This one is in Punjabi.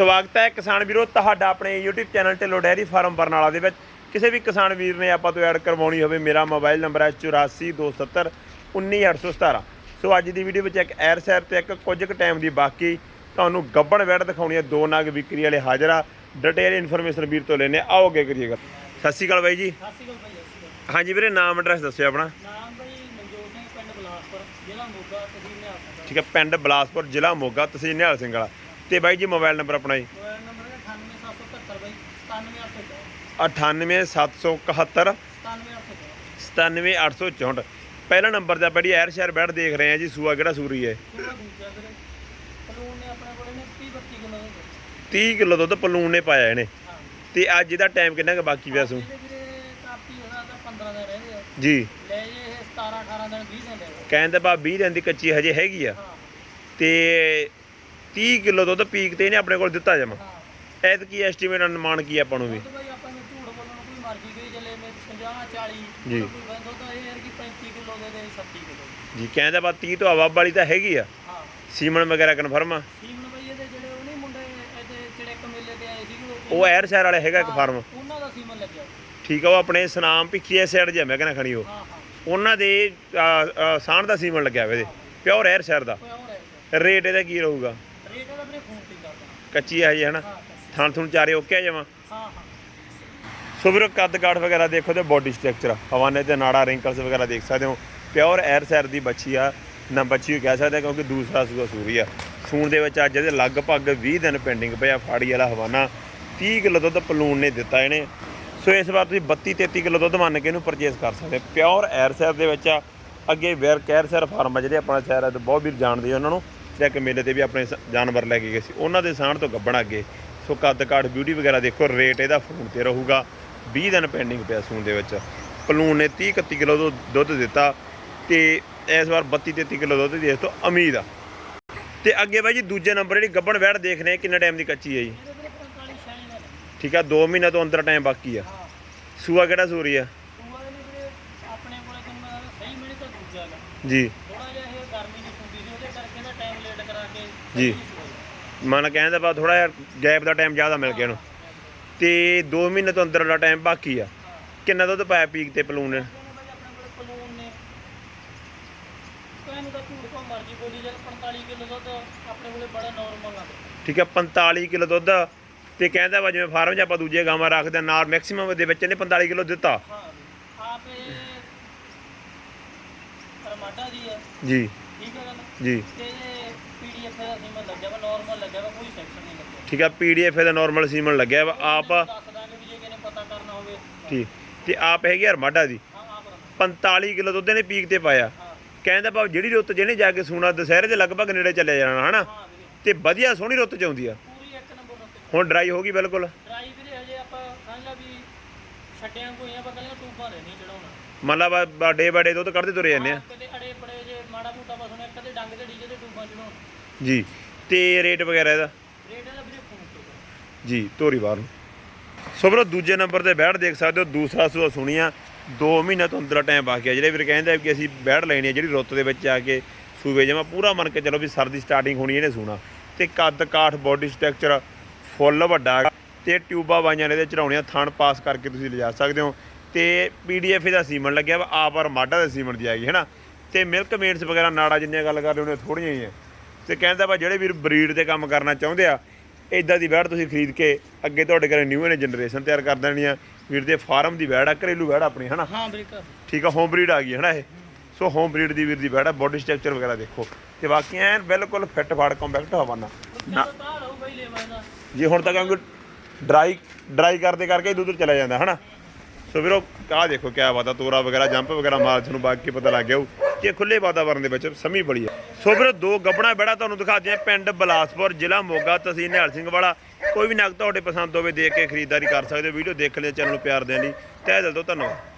ਸਵਾਗਤ ਹੈ ਕਿਸਾਨ ਵੀਰੋ ਤੁਹਾਡਾ ਆਪਣੇ YouTube channel Dhillon dairy farm Barnala ਦੇ ਵਿੱਚ। ਕਿਸੇ ਵੀ ਕਿਸਾਨ ਵੀਰ ਨੇ ਆਪਾਂ ਤੋਂ ਐਡ ਕਰਵਾਉਣੀ ਹੋਵੇ ਮੇਰਾ ਮੋਬਾਈਲ ਨੰਬਰ ਹੈ 8427 19817 ਸੋ ਅੱਜ ਦੀ ਵੀਡੀਓ ਵਿੱਚ ਇੱਕ ਐਰ ਸੈਰ ਤੇ ਇੱਕ ਕੁਝ ਕੁ ਟਾਈਮ ਦੀ ਬਾਕੀ ਤੁਹਾਨੂੰ ਗੱਬਣ ਵੈੜ ਦਿਖਾਉਣੀ ਹੈ ਦੋ ਨਗ ਵਿਕਰੀ ਵਾਲੇ ਹਾਜ਼ਰ ਆ। ਡਿਟੇਲ ਇਨਫੋਰਮੇਸ਼ਨ ਵੀਰ ਤੋਂ ਲੈਣੇ ਆਓਗੇ ਕਰੀਏਗਾ ਸਤਿ ਸ਼੍ਰੀ ਅਕਾਲ ਬਾਈ ਜੀ। ਸਤਿ ਸ਼੍ਰੀ ਅਕਾਲ ਭਾਈ ਸਤਿ ਸ਼੍ਰੀ ਅਕਾਲ। ਹਾਂਜੀ ਵੀਰੇ ਨਾਮ ਐਡਰੈਸ ਦੱਸਿਓ ਆਪਣਾ। ਨਾਮ ਭਾਈ ਮਨਜੋਤ ਸਿੰਘ ਪਿੰਡ ਬਲਾਸਪੁਰ ਜ਼ਿਲ੍ਹਾ ਮੋਗਾ ਤਹਿਸੀਲ ਨਿਹਾਲ ਸਿੰਘ ਠੀਕ ਹੈ ਪਿੰਡ ਬਲਾਸਪੁਰ ਜ਼ਿਲ੍ਹਾ ਮੋਗਾ ਤਹਿਸੀਲ ਨਿਹਾਲ ਸਿੰਘ ਵਾਲਾ। ਤੇ ਬਾਈ ਜੀ ਮੋਬਾਈਲ ਨੰਬਰ ਆਪਣਾ ਜੀ। ਮੋਬਾਈਲ ਨੰਬਰ ਹੈ 98771 ਬਾਈ 97774 97871 97864 97864 ਪਹਿਲਾ ਨੰਬਰ ਆਪਾਂ ਜਿਹੜੀ ਐਰ ਸ਼ਹਿਰ ਬੈਠ ਦੇਖ ਰਹੇ ਆ ਜੀ ਸੂਆ ਕਿਹੜਾ ਸੂਰੀ ਹੈ। ਪਲੂਨ ਨੇ ਆਪਣੇ ਕੋਲੇ ਨੇ 30 32 ਕਿਲੋ ਦੇ 30 ਕਿਲੋ ਦੁੱਧ ਪਲੂਣ ਨੇ ਪਾਇਆ ਇਹਨੇ। ਤੇ ਅੱਜ ਇਹਦਾ ਟਾਈਮ ਕਿੰਨਾ ਕੁ ਬਾਕੀ ਪਿਆ ਸੂ? ਇਹਦੇ ਵੀਰੇ ਕਾਪੀ ਹੋਣਾ ਤਾਂ 15 ਦਿਨ ਰਹਿੰਦੇ ਆ। ਜੀ। ਲੈ ਜੇ ਇਹ 17 18 ਦਿਨ 20 ਦਿਨ। ਕਹਿੰਦੇ ਬਾ 20 ਦਿਨ ਦੀ ਕੱਚੀ ਹਜੇ ਹੈਗੀ ਆ। ਤੇ 30 ਕਿਲੋ ਦੁੱਧ ਪੀਕ ਤੇ ਇਹਨੇ ਆਪਣੇ ਕੋਲ ਦਿੱਤਾ ਜਮਾ। ਐਤ ਕੀ ਐਸਟੀਮੇਟ ਅਨੁਮਾਨ ਕੀ ਆਪਾਂ ਨੂੰ ਵੀ? ਦੁੱਧ ਭਾਈ ਆਪਾਂ ਨੂੰ ਝੂਠ ਬੋਲਣ ਨੂੰ ਕੋਈ ਮਰਜ਼ੀ ਗਈ ਚੱਲੇ ਮੈਂ 50 40 ਜੀ। ਕੋਈ ਬੰਦੋ ਤਾਂ ਇਹ ਹੈ ਕਿ 35 ਕਿਲੋ ਦੇ ਦੇ 36 ਕਿਲੋ। ਜੀ ਕਹਿੰਦੇ ਬਾ 30 ਤੋਂ ਹਵਾ ਵਾਲੀ ਤਾਂ ਹੈਗੀ ਆ। ਹਾਂ। ਸੀਮਨ ਵਗੈਰਾ ਕਨਫਰਮ ਆ। ਸੀਮਨ ਬਈ ਇਹਦੇ ਜਿਹੜੇ ਉਹ ਨਹੀਂ ਮੁੰਡੇ ਇਹਦੇ ਜਿਹੜੇ ਇੱਕ ਮੇਲੇ ਤੇ ਆਏ ਸੀਗੇ ਉਹ ਐਰ ਸ਼ਹਿਰ ਵਾਲੇ ਹੈਗਾ ਇੱਕ ਫਾਰਮ ਉਹਨਾਂ ਦਾ ਸੀਮਨ ਲੱਗਿਆ। ਠੀਕ ਆ ਉਹ ਆਪਣੇ ਸਨਾਮ ਭਿੱਖੀ ਐ ਸਾਈਡ ਜਿਹਾ ਮੈਂ ਕਹਿੰਦਾ ਖਣੀ ਉਹ। ਹਾਂ ਹਾਂ। ਉਹਨਾਂ ਦੇ ਅ, ਅ, ਸਾਂਢ ਦਾ ਸੀਮਨ ਲੱਗਿਆ ਹੋਇਆ ਇਹਦੇ। ਪਿਓਰ ਐਰ ਸ਼ਹਿਰ ਦਾ। ਕੋਈ ਹੋਰ ਹੈ ਰੇਟ ਇਹਦਾ ਕੀ ਰਹੂਗਾ ਰੇਟ ਇਹਦਾ ਆਪਣੇ ਫੋਨ ਤੇ ਕਰਦਾ ਕੱਚੀ ਹੈ ਜੀ ਹਨਾ? ਹਾਂ ਥਣ ਥੁਣ ਚਾਰੇ ਓਕੇ ਆ ਜਮਾ? ਹਾਂ ਹਾਂ ਸੋ ਵੀਰੋ, ਕੱਦ ਕਾਠ ਵਗੈਰਾ ਦੇਖੋ ਤੇ ਬੋਡੀ ਸਟਰਕਚਰ ਹਵਾਨੇ ਤੇ ਨਾੜਾ ਰਿੰਕਲਸ ਵਗੈਰਾ ਦੇਖ ਸਕਦੇ ਹੋ। ਪਿਓਰ ਐਰ ਸੈਰ ਦੀ ਬੱਚੀ ਆ। ਨਾ ਬੱਚੀ ਕਹਿ ਸਕਦੇ ਕਿਉਂਕਿ ਦੂਸਰਾ ਸੂਆ ਸੂਰੀ ਆ। ਸੂਣ ਦੇ ਵਿੱਚ ਅੱਜ ਇਹਦੇ ਲਗਭਗ 20 ਦਿਨ ਪੈਂਡਿੰਗ ਪਿਆ ਫਾੜੀ ਵਾਲਾ ਹਵਾਨਾ। 30 ਕਿਲੋ ਦੁੱਧ ਪਲੂਣ ਨੇ ਦਿੱਤਾ ਇਹਨੇ। ਸੋ ਇਸ ਵਾਰ ਤੁਸੀਂ 32 33 ਕਿਲੋ ਦੁੱਧ ਮੰਨ ਕੇ ਇਹਨੂੰ ਪਰਚੇਸ ਕਰ ਸਕਦੇ ਪਿਓਰ ਐਰ ਸੈਰ ਦੇ ਵਿੱਚ ਆ। ਅੱਗੇ ਵੇਰ ਕੈਰ ਸੈਰ ਫਾਰਮ ਆ ਜਿਹੜੇ ਆਪਣਾ ਸ਼ਹਿਰ ਹੈ ਤੇ ਬਹੁਤ ਵੀਰ ਜਾਣਦੇ ਆ ਉਹਨਾਂ ਨੂੰ। ਤੇ ਇੱਕ ਮੇਲੇ ਤੇ ਵੀ ਆਪਣੇ ਸ- ਜਾਨਵਰ ਲੈ ਕੇ ਗਏ ਸੀ। ਉਹਨਾਂ ਦੇ ਸਾਂਢ ਤੋਂ ਗੱਬਣ ਅੱਗੇ। ਸੋ ਕੱਦ ਕਾਠ ਬਿਊਟੀ ਵਗੈਰਾ ਦੇਖੋ ਰੇਟ ਇਹਦਾ ਫੋਨ ਤੇ ਰਹੂਗਾ। 20 ਦਿਨ ਪੈਂਡਿੰਗ ਪਿਆ ਸੂਣ ਦੇ ਵਿੱਚ। ਪਲੂਣ ਨੇ 30 31 ਕਿਲੋ ਦੁੱਧ- ਦੁੱਧ ਦਿੱਤਾ ਤੇ ਇਸ ਵਾਰ 32 33 ਕਿਲੋ ਦੁੱਧ ਦੀ ਇਸ ਤੋਂ ਉਮੀਦ ਆ। ਤੇ ਅੱਗੇ ਬਾਈ ਜੀ ਦੂਜੇ ਨੰਬਰ ਜਿਹੜੀ ਗੱਬਣ ਵੈੜ ਦੇਖ ਰਹੇ ਆ ਕਿੰਨੇ ਟਾਈਮ ਦੀ ਕੱਚੀ ਹੈ ਜੀ? ਇਹਦੇ ਵੀਰੇ 45 ਸ਼ਾਈਨ ਹੈ ਠੀਕ ਆ 2 ਮਹੀਨੇ ਤੋਂ ਅੰਦਰ ਟਾਈਮ ਬਾਕੀ ਆ। ਹਾਂ ਸੂਆ ਕਿਹੜਾ ਸੂਰੀ ਆ? ਤੂੰ ਇਹਨੇ ਵੀਰੇ ਆਪਣੇ ਕੋਲੇ ਤੈਨੂੰ ਮੈਂ ਦੱਸਦਾ ਸਹੀ ਮਿਹਨਤ ਤਾਂ ਦੂਜਾ ਗਾ ਜੀ ਥੋੜਾ ਜਿਹਾ ਇਹ ਗਰਮੀ ਦੀ ਸੁੰਦੀ ਸੀ ਉਹਦੇ ਕਰਕੇ ਨਾ ਟਾਈਮ ਲੇਟ ਕਰਾ ਕੇ ਜੀ। ਮਨ ਕਹਿੰਦਾ ਬਾ ਥੋੜਾ ਜਿਹਾ ਗੈਪ ਦਾ ਟਾਈਮ ਜ਼ਿਆਦਾ ਮਿਲ ਗਿਆ ਇਹਨੂੰ। ਤੇ 2 ਮਹੀਨੇ ਤੋਂ ਅੰਦਰ ਦਾ ਟਾਈਮ ਬਾਕੀ ਆ। ਕਿੰਨਾ ਦੁੱਧ ਪਾਇਆ ਪੀਕ ਤੇ ਨੇ ਪਲੂਨ ਨੇ? ਕਹਿੰਨੂੰ ਤਾਂ ਝੂਠ ਕੋ ਮਰਜ਼ੀ ਬੋਲੀ ਜਦ 45 ਕਿਲੋ ਦੁੱਧ ਆਪਣੇ ਕੋਲੇ ਬੜਾ ਨਾਰਮਲ ਆ ਠੀਕ ਆ 45 ਕਿਲੋ ਦੁੱਧ। ਤੇ ਕਹਿੰਦਾ ਵਾ ਜਿਵੇਂ ਫਾਰਮ 'ਚ ਆਪਾਂ ਦੂਜੇ ਗਾਵਾਂ ਰੱਖਦੇ ਨਾਲ ਮੈਕਸਿਮਮ ਦੇ ਵਿੱਚ ਇਹਨੇ 45 ਕਿਲੋ ਦਿੱਤਾ। ਹਾਂ ਆਪ ਇਹ ਰਮਾਡਾ ਦੀ ਹੈ। ਜੀ। ਠੀਕ ਹੈ ਗੱਲ। ਜੀ। ਤੇ ਪੀਡੀਐਫ ਦਾ ਸੀਮਾ ਲੱਗਿਆ ਵਾ ਨਾਰਮਲ ਲੱਗਿਆ ਵਾ ਕੋਈ ਸੈਕਸ਼ਨ ਨਹੀਂ ਲੱਗਿਆ। ਠੀਕ ਆ ਪੀਡੀਐਫ ਦਾ ਨਾਰਮਲ ਸੀਮਨ ਲੱਗਿਆ ਵਾ ਆਪ ਦੱਸ ਦਾਂਗੇ ਵੀ ਜੇ ਕਿਸੇ ਨੇ ਪਤਾ ਕਰਨਾ ਹੋਵੇ। ਠੀਕ ਤੇ ਆਪ ਹੈਗੀ ਹਰਮਾਡਾ ਦੀ ਹਾਂ ਆਪ ਰਮਾ 45 ਕਿਲੋ ਦੁੱਧ ਇਹਨੇ ਪੀਕ ਤੇ ਪਾਇਆ। ਹਾਂ। ਕਹਿੰਦਾ ਭਾਵ ਜਿਹੜੀ ਰੁੱਤ ਜਿਹਨੇ ਜਾ ਕੇ ਸੂਣਾ ਦੁਸਹਿਰੇ ਦੇ ਲਗਭਗ ਨੇੜੇ ਚੱਲੇ ਜਾਣਾ ਹਨਾ? ਹਾਂ ਵੀਰੇ। ਤੇ ਵਧੀਆ ਸੋਹਣੀ ਰੁੱਤ ਚ ਆਉਂਦੀ ਆ। ਪੂਰੀ ਇੱਕ ਨੰਬਰ ਉੱਤੇ ਹੁਣ ਡਰਾਈ ਹੋ ਗਈ ਬਿਲਕੁਲ। ਡਰਾਈ ਵੀਰੇ ਹਜੇ ਆਪਾਂ ਸਮਝ ਲਾ ਵੀ ਛੱਡਿਆਂ ਕੋਈ ਆਪਾਂ ਕੱਲੀਆਂ ਟੂਬਾਂ ਦੇ ਨਹੀਂ ਚੜਾਉਣਾ। ਮਤਲਬ ਡੇ ਬਾਡੇ ਦੁੱਧ ਕੱਢਦੇ ਤੁਰੇ ਜਾਂਦੇ ਆ। ਮਾੜਾ ਮੋਟਾ ਬਸ ਉਹਨੇ ਕਦੇ ਡੰਗ ਤੇ ਡੀਜੇ ਤੇ ਟੂਬਾਂ ਚੜਾਉਣਾ। ਜੀ। ਤੇ ਰੇਟ ਵਗੈਰਾ ਇਹਦਾ? ਰੇਟ ਇਹਦਾ ਵੀਰੇ ਫੋਨ ਤੇ ਜੀ ਧੋਰੀ ਬਾਹਰ ਨੂੰ। ਸੋ ਵੀਰੋ ਦੂਜੇ ਨੰਬਰ ਤੇ ਬੈਠ ਦੇਖ ਸਕਦੇ ਹੋ। ਦੂਸਰਾ ਸੂਆ ਸੁਣੀਆ। 2 ਮਹੀਨੇ ਤੋਂ ਅੰਦਰ ਟਾਈਮ ਬਾਕੀ ਆ ਜਿਹੜੇ ਵੀਰ ਕਹਿੰਦੇ ਆ ਕਿ ਅਸੀਂ ਬੈਠ ਲੈਣੀ ਆ ਜਿਹੜੀ ਰੁੱਤ ਦੇ ਵਿੱਚ ਆ ਕੇ ਸੂਵੇ ਜਮਾ ਪੂਰਾ ਮੰਨ ਕੇ ਚਲੋ ਵੀ ਸਰਦੀ ਸਟਾਰਟਿੰਗ ਹੋਣੀ ਇਹਨੇ ਸੂਣਾ। ਤੇ ਕੱਦ ਕਾਠ ਬੋਡੀ ਸਟਰਕਚਰ ਫੁੱਲ ਵੱਡਾ ਤੇ ਟਿਊਬਾਂ ਵਾਈਆਂ ਨੇ ਇਹਦੇ ਚੜਾਉਣੀਆਂ। ਥਣ ਪਾਸ ਕਰਕੇ ਤੁਸੀਂ ਲਿਜਾ ਸਕਦੇ ਹੋ। ਤੇ ਪੀਡੀਐਫ ਦਾ ਸੀਮਨ ਲੱਗਿਆ ਵਾ। ਆਪ ਔਰ ਮਾਡਾ ਦਾ ਸੀਮਨ ਦੀ ਆਗੀ ਹੈਨਾ ਤੇ ਮਿਲਕ ਮੇਡਸ ਵਗੈਰਾ ਨਾੜਾ ਜਿੰਨੀਆਂ ਗੱਲ ਕਰਦੇ ਉਹਨੇ ਥੋੜੀਆਂ ਹੀ ਆ। ਤੇ ਕਹਿੰਦਾ ਵਾ ਜਿਹੜੇ ਵੀਰ ਬਰੀਡ ਤੇ ਕੰਮ ਕਰਨਾ ਚਾਹੁੰਦੇ ਆ ਇਦਾਂ ਦੀ ਵੈੜ ਤੁਸੀਂ ਖਰੀਦ ਕੇ ਅੱਗੇ ਤੁਹਾਡੇ ਘਰੇ ਨਿਊ ਨੇ ਜਨਰੇਸ਼ਨ ਤਿਆਰ ਕਰ ਦੇਣੀ ਆ। ਵੀਰ ਦੇ ਫਾਰਮ ਦੀ ਵੈੜ ਆ ਘਰੇਲੂ ਵੈੜ ਆਪਣੀ ਹਨਾ? ਹਾਂ ਘਰ ਠੀਕ ਆ ਹੋਮ ਬਰੀਡ ਆ ਗਈ ਹਨਾ ਇਹ। ਸੋ ਹੋਮ ਬਰੀਡ ਦੀ ਵੀਰ ਦੀ ਵੈੜ ਆ ਬੋਡੀ ਸਟਰਕਚਰ ਵਗੈਰਾ ਦੇਖੋ। ਤੇ ਬਾਕੀ ਐਨ ਬਿਲਕੁਲ ਫਿੱਟ ਫਾੜ ਕੰਪੈਕਟ ਹਵਾਨਾ। ਤਾਂ ਰਹੂ ਜੇ ਹੁਣ ਤੱਕ ਕਿਉਂਕਿ ਡਰਾਈ ਡਰਾਈ ਕਰਦੇ ਕਰਕੇ ਦੁੱਧ ਚਲਾ ਜਾਂਦਾ ਹਨਾ? ਸੋ ਵੀਰੋ ਆਹ ਦੇਖੋ ਕਿਆ ਬਾਤ ਆ ਤੋਰਾ ਵਗੈਰਾ ਜੰਪ ਵਗੈਰਾ ਮਾਰ ਤੁਹਾਨੂੰ ਬਾਕੀ ਪਤਾ ਲੱਗ ਗਿਆ ਹੋਊ ਕਿ ਖੁੱਲੇ ਵਾਤਾਵਰਨ ਦੇ ਵਿੱਚ ਸਮੀ ਬੜੀ ਹੈ। ਸੋ ਫਿਰ ਦੋ ਗੱਬਣਾ ਬੜਾ ਤੁਹਾਨੂੰ ਦਿਖਾਦੇ ਆ ਪਿੰਡ ਬਲਾਸਪੁਰ, ਜ਼ਿਲ੍ਹਾ ਮੋਗਾ, ਤਹਿਸੀਲ ਨਿਹਾਲ ਸਿੰਘ ਵਾਲਾ। ਕੋਈ ਵੀ ਨਗ ਤੁਹਾਡੇ ਪਸੰਦ ਹੋਵੇ ਦੇਖ ਕੇ ਖਰੀਦਦਾਰੀ ਕਰ ਸਕਦੇ ਹੋ। ਵੀਡੀਓ ਦੇਖ ਲਈ ਚੈਨਲ ਨੂੰ ਪਿਆਰ ਦੇਣ ਲਈ ਤਹਿ ਦਿਲ ਤੋਂ ਧੰਨਵਾਦ।